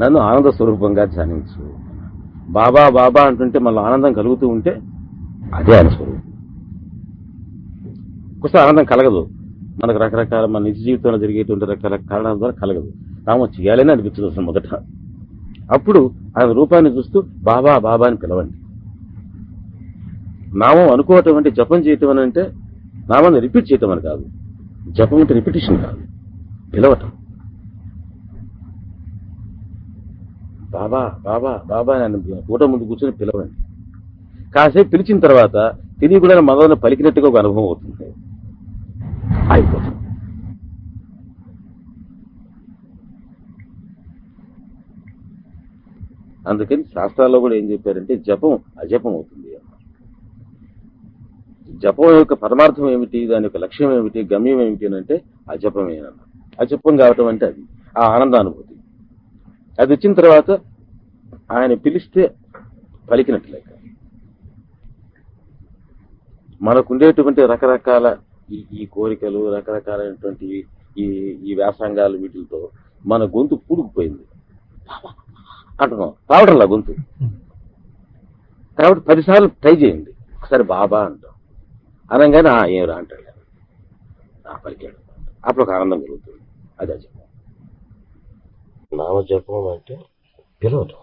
నన్ను ఆనంద స్వరూపంగా ధ్యానించు బాబా బాబా అంటుంటే మళ్ళీ ఆనందం కలుగుతూ ఉంటే అదే ఆయన స్వరూపం. ఒకసారి ఆనందం కలగదు. మనకు రకరకాల మన నిజ జీవితంలో జరిగేటువంటి రకాల కారణాల ద్వారా కలగదు. తాము చేయాలని అనిపించదు అసలు మొదట. అప్పుడు ఆయన రూపాన్ని చూస్తూ బాబా బాబా అని పిలవండి. నామం అనుకోవటం అంటే జపం చేయటం అని అంటే నామాన్ని రిపీట్ చేయటం అని కాదు. జపం అంటే రిపిటేషన్ కాదు. పిలవటం. బాబా బాబా బాబా అని కూట ముందు కూర్చొని పిలవండి. కాసేపు పిలిచిన తర్వాత తిరిగి కూడా మదన పలికినట్టుగా ఒక అనుభవం అవుతుంది. అయిపోతుంది. అందుకని శాస్త్రాల్లో కూడా ఏం చెప్పారంటే జపం అజపం అవుతుంది జపం యొక్క పరమార్థం ఏమిటి? దాని యొక్క లక్ష్యం ఏమిటి? గమ్యం ఏమిటి అని అంటే అజపమేనన్నారు అజపం కావటం అంటే అది. ఆ ఆనందానుభూతి. అది వచ్చిన తర్వాత ఆయన పిలిస్తే పలికినట్టు లెక్క. మనకుండేటువంటి రకరకాల ఈ కోరికలు రకరకాలైనటువంటి ఈ ఈ వ్యాసంగాలు వీటితో మన గొంతు పూడుకుపోయింది. అంటున్నాం రావడంలా గొంతు. కాబట్టి పదిసార్లు ట్రై చేయండి. ఒకసారి బాబా అంటాం. అనగానే "ఆ, ఏం రా అంటాడు. ఆ పలికాడు. అప్పుడు ఒక ఆనందం కలుగుతుంది. అదే చెప్పం నామజపం అంటే పిలవటం.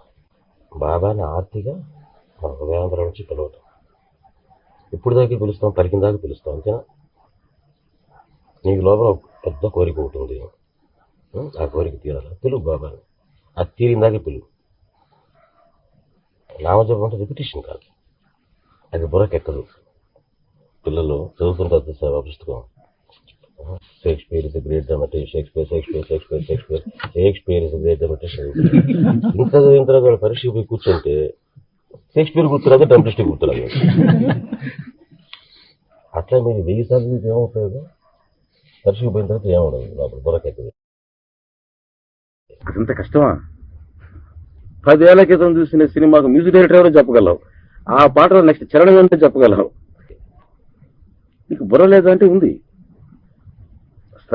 బాబాని ఆర్తిగా మన హృదయాంధ్ర నుంచి పిలవటం. ఇప్పుడు దాకా పిలుస్తాం పలికిన దాకా పిలుస్తాం అంతేనా? నీకు లోపల పెద్ద కోరిక ఒకటి ఉంది. ఆ కోరిక తీరాలి? పిలువు బాబాని. అది తీరిన దాకా పిలువు. నామజపం అంటే రిపిటేషన్ కాదు. అది బుర్రకెక్కదు. పిల్లలు చదువుతుంటారు చూసావా పుస్తకం Shakespeare is great dramatist Shakespeare Shakespeare Shakespeare Shakespeare Shakespeare is great dramatist ఇంత చదివిన తర్వాత పరీక్షకు పోయి కూర్చుంటే షేక్స్పియర్ గుర్తురాదు డ్రామటిస్ట్ గుర్తురాదు. అట్లా మీరు వెయ్యి సార్లు చదివితే ఏం పరీక్షకు పోయిన తర్వాత ఏమవుతుంది లోపల బుర్రకెక్కదు అదంత కష్టమా? పదేళ్ళ క్రితం చూసిన సినిమాకు మ్యూజిక్ డైరెక్టర్ ఎవరో చెప్పగలవు. ఆ పాటలో నెక్స్ట్ చరణం ఏంటో చెప్పగలవు. నీకు బుర్ర లేదంటే ఉంది.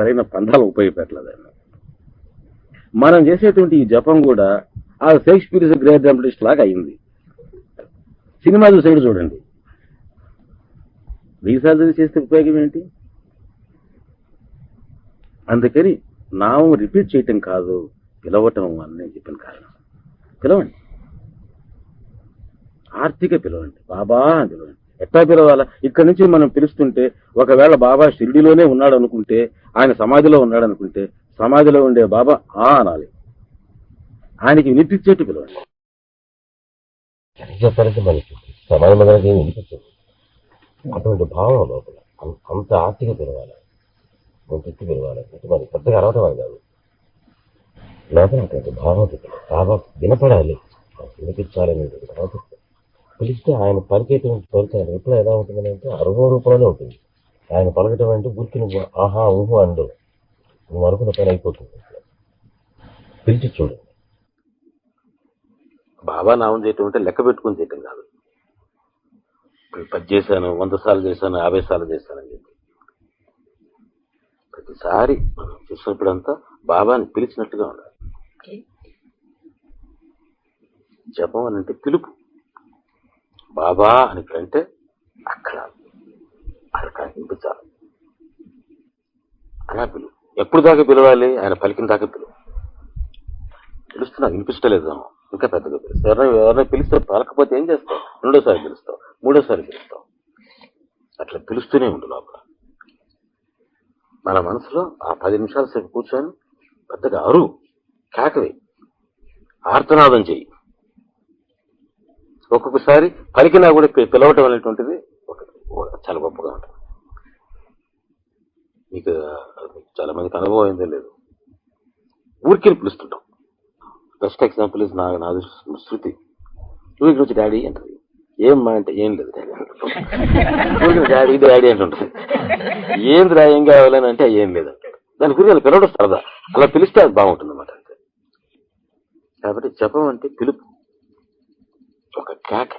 సరైన పందాలు ఉపయోగపెట్టలేదు మనం చేసేటువంటి ఈ జపం కూడా ఆ షేక్స్పియర్ గ్రేట్ డ్రామటిస్ట్ లాగా అయింది. సినిమా చూసేది చూడండి. వీసాలు చేస్తే ఉపయోగం ఏంటి? అందుకని నామం రిపీట్ చేయటం కాదు పిలవటం అని నేను చెప్పిన కారణం. పిలవండి. ఆర్తిగా పిలవండి. బాబా అని పిలవండి. ఎట్లా పిలవాలా? ఇక్కడి నుంచి మనం పిలుస్తుంటే ఒకవేళ బాబా షిరిడిలోనే ఉన్నాడు అనుకుంటే ఆయన సమాధిలో ఉన్నాడు అనుకుంటే సమాధిలో ఉండే బాబా ఆ అనాలి. ఆయనకి వినిపించేట్టు పిలవండి. ఏమి వినిపించదు? అటువంటి భావం లోపల అంత ఆర్తిగా పిలవాలి. కొంత పిలవాలి. అంటే పెద్దగా అరవటం అని కాదు లోపల అటువంటి భావం బాబా వినపడాలి. వినిపించాలనేటువంటి భావం పిలిస్తే ఆయన పలికేటువంటి పలికి ఆయన ఎప్పుడు ఎలా ఉంటుందని అంటే అనుభవ రూపంలోనే ఉంటుంది. ఆయన పలకటం అంటే గుర్తు నువ్వు ఆహా ఊహు అండు. నువ్వు అనుకున్న పని అయిపోతుంది. పిలిచి చూడు. బాబా నామం చేయటం అంటే లెక్క పెట్టుకుని చేయటం కాదు. ఇప్పుడు పది చేశాను వంద సార్లు చేశాను యాభై సార్లు చేశానని చెప్పి. ప్రతిసారి మనం చేసినప్పుడంతా బాబాని పిలిచినట్టుగా ఉండాలి. జపం అని అంటే పిలుపు. బాబా అని అంటే అక్కడ. అక్కడ వినిపించాలి అలా పిలువు ఎప్పుడు దాకా పిలవాలి? ఆయన పలికిన దాకా పిలువు పిలుస్తున్నా వినిపించలేదు ఇంకా పెద్దగా పిలుస్తావు ఎవరైనా ఎవరైనా పిలిస్తే పలకపోతే ఏం చేస్తావు? రెండోసారి పిలుస్తావు మూడోసారి పిలుస్తావు. అట్లా పిలుస్తూనే ఉండు లోపల. మన మనసులో ఆ పది నిమిషాల సేపు కూర్చొని పెద్దగా అరువు కేకవి. ఆర్తనాదం చెయ్యి. ఒక్కొక్కసారి పలికినా కూడా పిలవటం అనేటువంటిది చాలా గొప్పగా ఉంటుంది. మీకు మీకు చాలా మందికి అనుభవం అయిందో లేదు ఊరికే పిలుస్తుంటాం. బెస్ట్ ఎగ్జాంపుల్ ఇస్ నా నాది శృతి. నువ్వు ఇక్కడ వచ్చి డాడీ అంటది. ఏమ్మా అంటే ఏం లేదు డాడీ ఊరికి డాడీ డాడీ అంటుంటది. ఏం రా ఏం కావాలని అంటే ఏం లేదు దాని గురించి అలా పిలవడం సరదా. అలా పిలిస్తే అది బాగుంటుంది అన్నమాట కాబట్టి జపం అంటే పిలుపు. ఒక కేక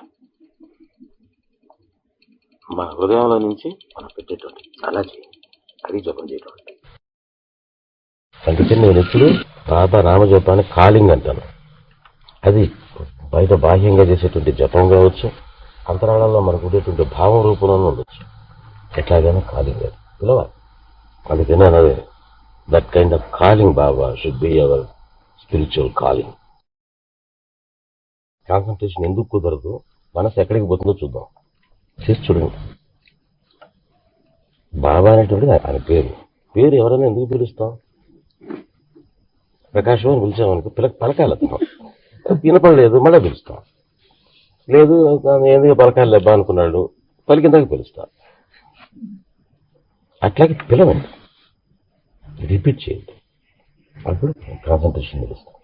మన హృదయంలో నుంచి మనం పెట్టేటువంటి అలా అది జపం చేయటం. అందుకే నేను ఎప్పుడు బాబా నామజపాన్ని కాలింగ్ అంటాను. అది బయట బాహ్యంగా చేసేటువంటి జపం కావచ్చు అంతరాళంలో మనకు ఉండేటువంటి భావం రూపంలో ఉండొచ్చు. ఎట్లాగైనా కాలింగ్ అది. పిలవాలి అందుకనే అన్నది that kind of calling Baba should be our spiritual calling concentration ఎందుకు కుదరదు? మనసు ఎక్కడికి పోతుందో చూద్దాం. చేసి చూడండి. బాబా అనేటువంటిది ఆయన పేరు. పేరు ఎవరైనా ఎందుకు పిలుస్తాం? ప్రకాశం అని పిలిచామనుకో పిల్ల పలకాలి అతను. వినపడలేదు మళ్ళీ పిలుస్తాం. లేదు తాను ఎందుకు పలకాలి లేబ్బా అనుకున్నాడు. పలికిందాక పిలుస్తాం. అట్లాగే పిలవండి. రిపీట్ చేయండి. అప్పుడు కాన్సన్ట్రేషన్ పిలుస్తాం